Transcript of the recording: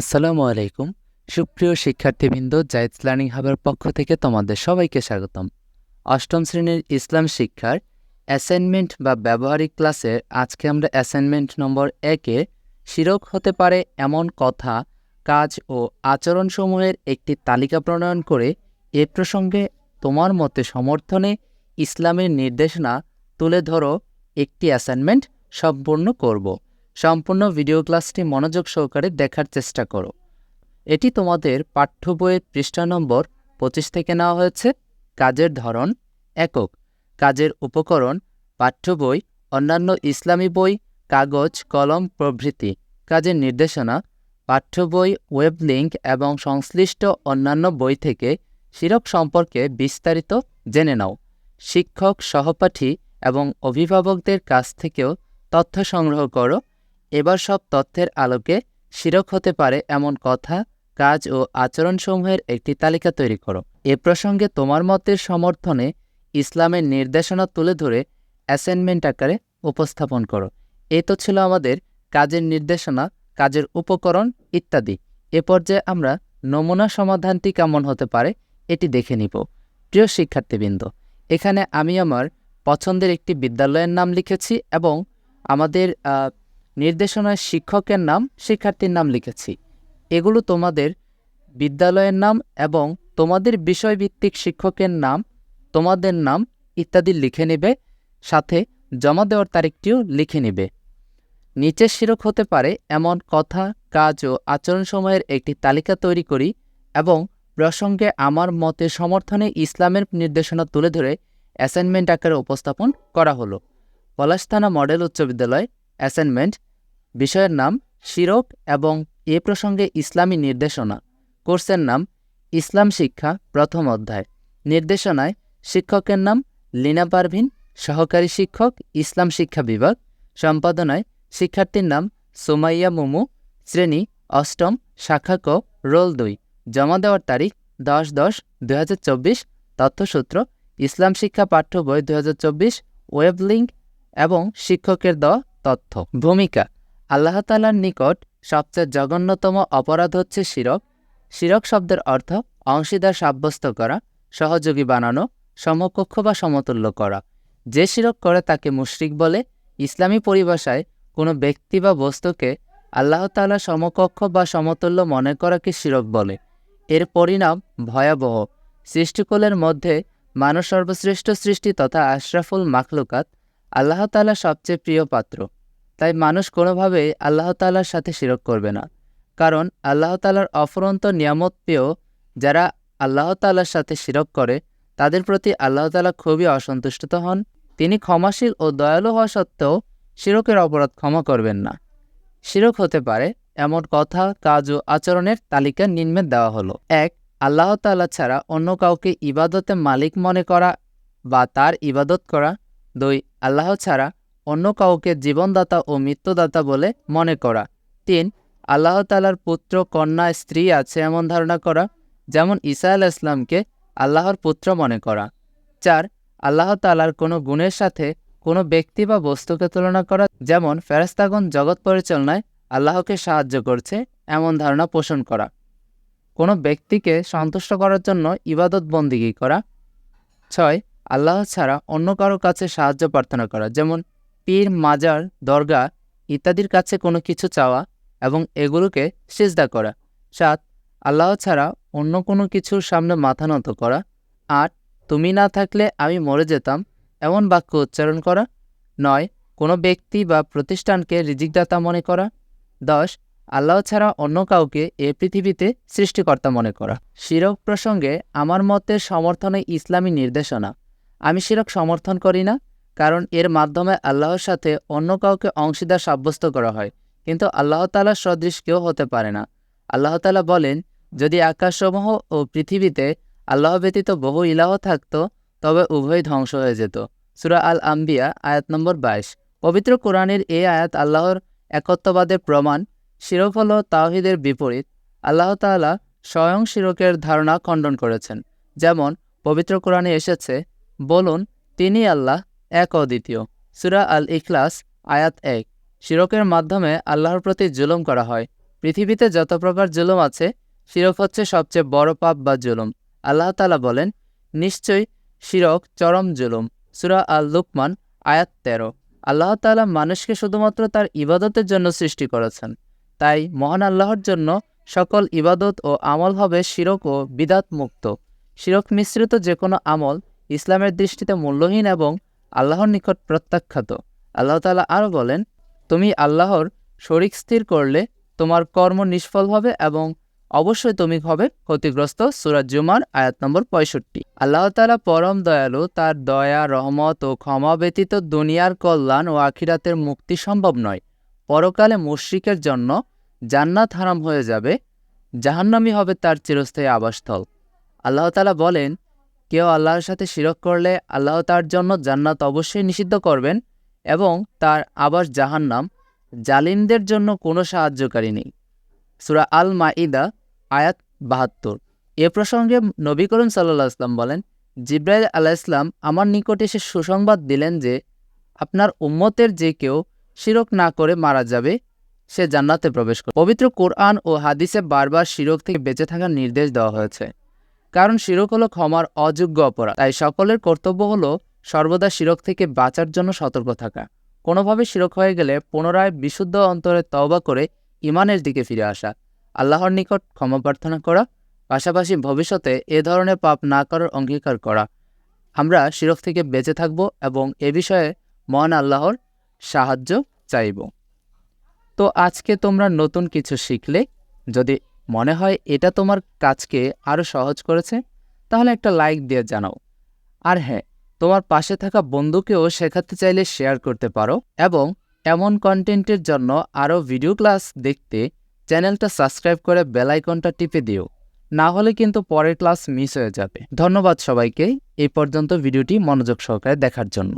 আসসালামু আলাইকুম। সুপ্রিয় শিক্ষার্থীবৃন্দ, জায়েদ লার্নিং হাবের পক্ষ থেকে তোমাদের সবাইকে স্বাগতম। অষ্টম শ্রেণির ইসলাম শিক্ষার অ্যাসাইনমেন্ট বা ব্যবহারিক ক্লাসে আজকে আমরা অ্যাসাইনমেন্ট নম্বর একে শিরক হতে পারে এমন কথা, কাজ ও আচরণসমূহের একটি তালিকা প্রণয়ন করে এ প্রসঙ্গে তোমার মতে সমর্থনে ইসলামের নির্দেশনা তুলে ধরো, একটি অ্যাসাইনমেন্ট সম্পূর্ণ করব। সম্পূর্ণ ভিডিও ক্লাসটি মনোযোগ সহকারে দেখার চেষ্টা করো। এটি তোমাদের পাঠ্য বইয়ের পৃষ্ঠা নম্বর পঁচিশ থেকে নেওয়া হয়েছে। কাজের ধরন একক। কাজের উপকরণ পাঠ্য বই, অন্যান্য ইসলামী বই, কাগজ, কলম, প্রভৃতি। কাজের নির্দেশনা, পাঠ্য বই, ওয়েব লিঙ্ক এবং সংশ্লিষ্ট অন্যান্য বই থেকে শিরক সম্পর্কে বিস্তারিত জেনে নাও। শিক্ষক, সহপাঠী এবং অভিভাবকদের কাছ থেকেও তথ্য সংগ্রহ করো। এবার সব তথ্যের আলোকে শিরক হতে পারে এমন কথা, কাজ ও আচরণসমূহের একটি তালিকা তৈরি করো। এ প্রসঙ্গে তোমার মতের সমর্থনে ইসলামের নির্দেশনা তুলে ধরে অ্যাসাইনমেন্ট আকারে উপস্থাপন করো। এ তো ছিল আমাদের কাজের নির্দেশনা, কাজের উপকরণ ইত্যাদি। এ পর্যায়ে আমরা নমুনা সমাধানটি কেমন হতে পারে এটি দেখে নিব। প্রিয় শিক্ষার্থীবৃন্দ, এখানে আমি আমার পছন্দের একটি বিদ্যালয়ের নাম লিখেছি এবং আমাদের নির্দেশনায় শিক্ষকের নাম, শিক্ষার্থীর নাম লিখেছি। এগুলো তোমাদের বিদ্যালয়ের নাম এবং তোমাদের বিষয়ভিত্তিক শিক্ষকের নাম, তোমাদের নাম ইত্যাদি লিখে নেবে, সাথে জমা দেওয়ার তারিখটিও লিখে নেবে। নিচের শিরক হতে পারে এমন কথা, কাজ ও আচরণ সময়ের একটি তালিকা তৈরি করি এবং প্রসঙ্গে আমার মতে সমর্থনে ইসলামের নির্দেশনা তুলে ধরে অ্যাসাইনমেন্ট আকারে উপস্থাপন করা হলো। পলাশথানা মডেল উচ্চ বিদ্যালয়, অ্যাসাইনমেন্ট বিষয়ের নাম শিরক এবং এ প্রসঙ্গে ইসলামী নির্দেশনা। কোর্সের নাম ইসলাম শিক্ষা, প্রথম অধ্যায়। নির্দেশনায় শিক্ষকের নাম লিনা পারভিন, সহকারী শিক্ষক, ইসলাম শিক্ষা বিভাগ। সম্পাদনায় শিক্ষার্থীর নাম সুমাইয়া মুমু, শ্রেণি অষ্টম, শাখা ক, রোল দুই। জমা দেওয়ার তারিখ দশ দশ দুই তথ্যসূত্র ইসলাম শিক্ষা পাঠ্য বই দুই ওয়েব লিঙ্ক এবং শিক্ষকের দেওয়া তথ্য। ভূমিকা আল্লাহ তালার নিকট সবচেয়ে জঘন্যতম অপরাধ হচ্ছে শিরক। শিরক শব্দের অর্থ অংশীদার সাব্যস্ত করা, সহযোগী বানানো, সমকক্ষ বা সমতুল্য করা। যে শিরক করে তাকে মুশরিক বলে, ইসলামী পরিভাষায় কোনো ব্যক্তি বা বস্তুকে আল্লাহ তাআলা সমকক্ষ বা সমতুল্য মনে করাকে শিরক বলে। এর পরিণাম ভয়াবহ। সৃষ্টিকুলের মধ্যে মানুষ সর্বশ্রেষ্ঠ সৃষ্টি তথা আশরাফুল মাখলুকাত আল্লাহ তাআলা সবচেয়ে প্রিয় পাত্র। তাই মানুষ কোনোভাবেই আল্লাহ তাআলার সাথে শিরক করবে না। কারণ আল্লাহ তাআলার অফুরন্ত নিয়ামত পেয়েও যারা আল্লাহ তাআলার সাথে শিরক করে, তাদের প্রতি আল্লাহ তাআলা খুবই অসন্তুষ্ট হন। তিনি ক্ষমাশীল ও দয়ালু হওয়া সত্ত্বেও শিরকের অপরাধ ক্ষমা করবেন না। শিরক হতে পারে এমন কথা, কাজ ও আচরণের তালিকা নিম্নে দেওয়া হলো। এক, আল্লাহ তাআলা ছাড়া অন্য কাউকে ইবাদতে মালিক মনে করা বা তার ইবাদত করা। দুই, আল্লাহ ছাড়া অন্য কাউকে জীবনদাতা ও মৃত্যুদাতা বলে মনে করা। তিন, আল্লাহ তালার পুত্র, কন্যা, স্ত্রী আছে এমন ধারণা করা, যেমন ঈসা আল ইসলামকে আল্লাহর পুত্র মনে করা। চার, আল্লাহ তালার কোনো গুণের সাথে কোনো ব্যক্তি বা বস্তুকে তুলনা করা, যেমন ফেরেস্তাগণ জগৎ পরিচালনায় আল্লাহকে সাহায্য করছে এমন ধারণা পোষণ করা। কোনো ব্যক্তিকে সন্তুষ্ট করার জন্য ইবাদত বন্দিগি করা। ছয়, আল্লাহ ছাড়া অন্য কারও কাছে সাহায্য প্রার্থনা করা, যেমন পীর, মাজার দরগা ইত্যাদির কাছে কোনো কিছু চাওয়া এবং এগুলোকে সিজদা করা। সাত, আল্লাহ ছাড়া অন্য কোনো কিছুর সামনে মাথা নত করা। আট, তুমি না থাকলে আমি মরে যেতাম, এমন বাক্য উচ্চারণ করা। নয়, কোনো ব্যক্তি বা প্রতিষ্ঠানকে রিজিকদাতা মনে করা। দশ, আল্লাহ ছাড়া অন্য কাউকে এ পৃথিবীতে সৃষ্টিকর্তা মনে করা। শিরক প্রসঙ্গে আমার মতে সমর্থনে ইসলামী নির্দেশনা। আমি শিরক সমর্থন করি না কারণ এর মাধ্যমে আল্লাহর সাথে অন্য কাউকে অংশীদার সাব্যস্ত করা হয়। কিন্তু আল্লাহ তালার সদৃশ কেউ হতে পারে না। আল্লাহ তালা বলেন, যদি আকাশসমূহ ও পৃথিবীতে আল্লাহ ব্যতীত বহু ইলাহ থাকত, তবে উভয় ধ্বংস হয়ে যেত। সুরা আল আম্বিয়া আয়াত নম্বর বাইশ। পবিত্র কোরআনের এই আয়াত আল্লাহর একত্ববাদের প্রমাণ শিরক হল তাওহিদের বিপরীত আল্লাহ তাআলা স্বয়ং শিরকের ধারণা খণ্ডন করেছেন। যেমন, পবিত্র কোরআনে এসেছে, বলুন তিনি আল্লাহ এক অদ্বিতীয়। সুরা আল ইখলাস আয়াত এক। শিরকের মাধ্যমে আল্লাহর প্রতি জুলুম করা হয়। পৃথিবীতে যত প্রকার জুলুম আছে, শিরক হচ্ছে সবচেয়ে বড় পাপ বা জুলুম। আল্লাহ তালা বলেন, নিশ্চয়ই শিরক চরম জুলুম। সুরা আল লুকমান আয়াত তেরো। আল্লাহ তালা মানুষকে শুধুমাত্র তার ইবাদতের জন্য সৃষ্টি করেছেন। তাই মহান আল্লাহর জন্য সকল ইবাদত ও আমল হবে শিরক ও বিদাত মুক্ত শিরক মিশ্রিত যে কোনো আমল ইসলামের দৃষ্টিতে মূল্যহীন এবং আল্লাহর নিকট প্রত্যাখ্যাত। আল্লাহ তালা আরও বলেন, তুমি আল্লাহর শরিক স্থির করলে তোমার কর্ম নিষ্ফল হবে এবং অবশ্যই তুমি হবে ক্ষতিগ্রস্ত। সুরাজ জুমার আয়াত নম্বর পঁয়ষট্টি। আল্লাহ তালা পরম দয়ালু, তার দয়া, রহমত ও ক্ষমা ব্যতীত দুনিয়ার কল্যাণ ও আখিরাতের মুক্তি সম্ভব নয়। পরকালে মুশ্রিকের জন্য জান্নাত হারাম হয়ে যাবে, জাহান্নামি হবে তার চিরস্থায়ী আবাসস্থল। আল্লাহ তালা বলেন কেউ আল্লাহর সাথে শিরক করলে আল্লাহ তার জন্য জান্নাত অবশ্যই নিষিদ্ধ করবেন এবং তার আবাস জাহান্নাম জালিমদের জন্য কোনো সাহায্যকারী নেই। সুরা আল মাঈদা আয়াত বাহাত্তর। এ প্রসঙ্গে নবী করিম সাল্লাহ ইসলাম বলেন, জিব্রাইল আলাহ ইসলাম আমার নিকটে এসে সুসংবাদ দিলেন যে, আপনার উম্মতের যে কেউ শিরক না করে মারা যাবে, সে জান্নাতে প্রবেশ করে পবিত্র কোরআন ও হাদিসে বারবার শিরক থেকে বেঁচে থাকার নির্দেশ দেওয়া হয়েছে। কারণ শিরক হলো ক্ষমার অযোগ্য অপরাধ। তাই সকলের কর্তব্য হলো সর্বদা শিরক থেকে বাঁচার জন্য সতর্ক থাকা। কোনোভাবে শিরক হয়ে গেলে পুনরায় বিশুদ্ধ অন্তরে তওবা করে ইমানের দিকে ফিরে আসা। আল্লাহর নিকট ক্ষমা প্রার্থনা করা, পাশাপাশি ভবিষ্যতে এ ধরনের পাপ না করার অঙ্গীকার করা। আমরা শিরক থেকে বেঁচে থাকব এবং এ বিষয়ে মহান আল্লাহর সাহায্য চাইব। তো আজকে তোমরা নতুন কিছু শিখলে, যদি মনে হয় এটা তোমার কাজকে আরও সহজ করেছে? তাহলে একটা লাইক দিয়ে জানাও। আর হ্যাঁ তোমার পাশে থাকা বন্ধুকেও শেখাতে চাইলে শেয়ার করতে পারো এবং এমন কন্টেন্টের জন্য আরও ভিডিও ক্লাস দেখতে চ্যানেলটা সাবস্ক্রাইব করে বেল আইকনটা টিপে দিও। না হলে কিন্তু পরের ক্লাস মিস হয়ে যাবে। ধন্যবাদ সবাইকে। এই পর্যন্ত ভিডিওটি মনোযোগ সহকারে দেখার জন্য।